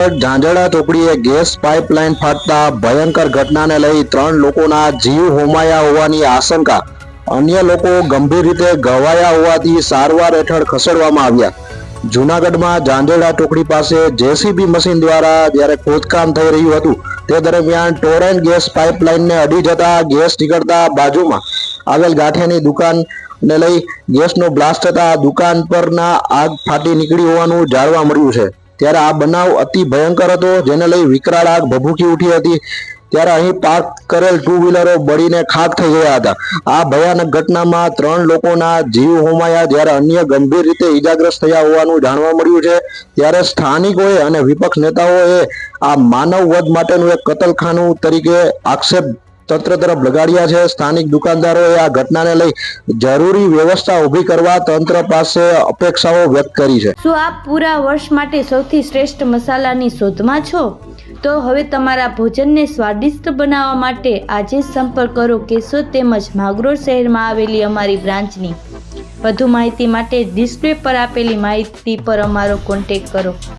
Jhanjhda ચોકડીએ gas pipeline ફાટતા ભયંકર ઘટનાને લઈ ત્રણ લોકોના જીવ હોમાયા હોવાની આશંકા. અન્ય લોકો ગંભીર રીતે ઘવાયા હોવાથી સારવાર હેઠળ ખસેડવામાં આવ્યા. જૂનાગઢમાં ઝાંઝડા ચોકડી પાસે જેસીબી મશીન દ્વારા જ્યારે ખોદકામ થઈ રહ્યું હતું, તે દરમિયાન ટોરેન્ટ ગેસ પાઇપલાઇનને અડી જતા ગેસ નીકળતા બાજુમાં આવેલ ગાંઠિયાની દુકાન ને લઈ ગેસનો બ્લાસ્ટ થતા દુકાન પરના આગ ફાટી નીકળી હોવાનું જાણવા મળ્યું છે. ત્યારે આ બનાવ અતિ ભયંકર હતો, જેને લઈ વિકરાળ આગ ભભૂકી ઉઠી હતી. ત્યારે અહીં પાર્ક કરેલ ટુ વ્હીલરો બળીને ખાક થઈ ગયા હતા. આ ભયાનક ઘટનામાં ત્રણ લોકોના જીવ હોમાયા, જ્યારે અન્ય ગંભીર રીતે ઈજાગ્રસ્ત થયા હોવાનું જાણવા મળ્યું છે. ત્યારે સ્થાનિકોએ અને વિપક્ષ નેતાઓએ આ માનવ વધ માટેનું એક કતલખાનું તરીકે આક્ષેપ તંત્ર તરફ લગાડ્યા છે. સ્થાનિક દુકાનદારોએ આ ઘટનાને લઈ જરૂરી વ્યવસ્થા ઊભી કરવા તંત્ર પાસે અપેક્ષાઓ વ્યક્ત કરી છે. શું આપ પૂરા વર્ષ માટે સૌથી શ્રેષ્ઠ મસાલાની શોધમાં છો? તો હવે તમારા ભોજનને સ્વાદિષ્ટ બનાવવા માટે આજે સંપર્ક કરો કેશોદ તેમજ માગરોળ શહેરમાં આવેલી અમારી બ્રાન્ચની. વધુ માહિતી માટે ડિસ્પ્લે પર આપેલી માહિતી પર અમારો કોન્ટેક કરો.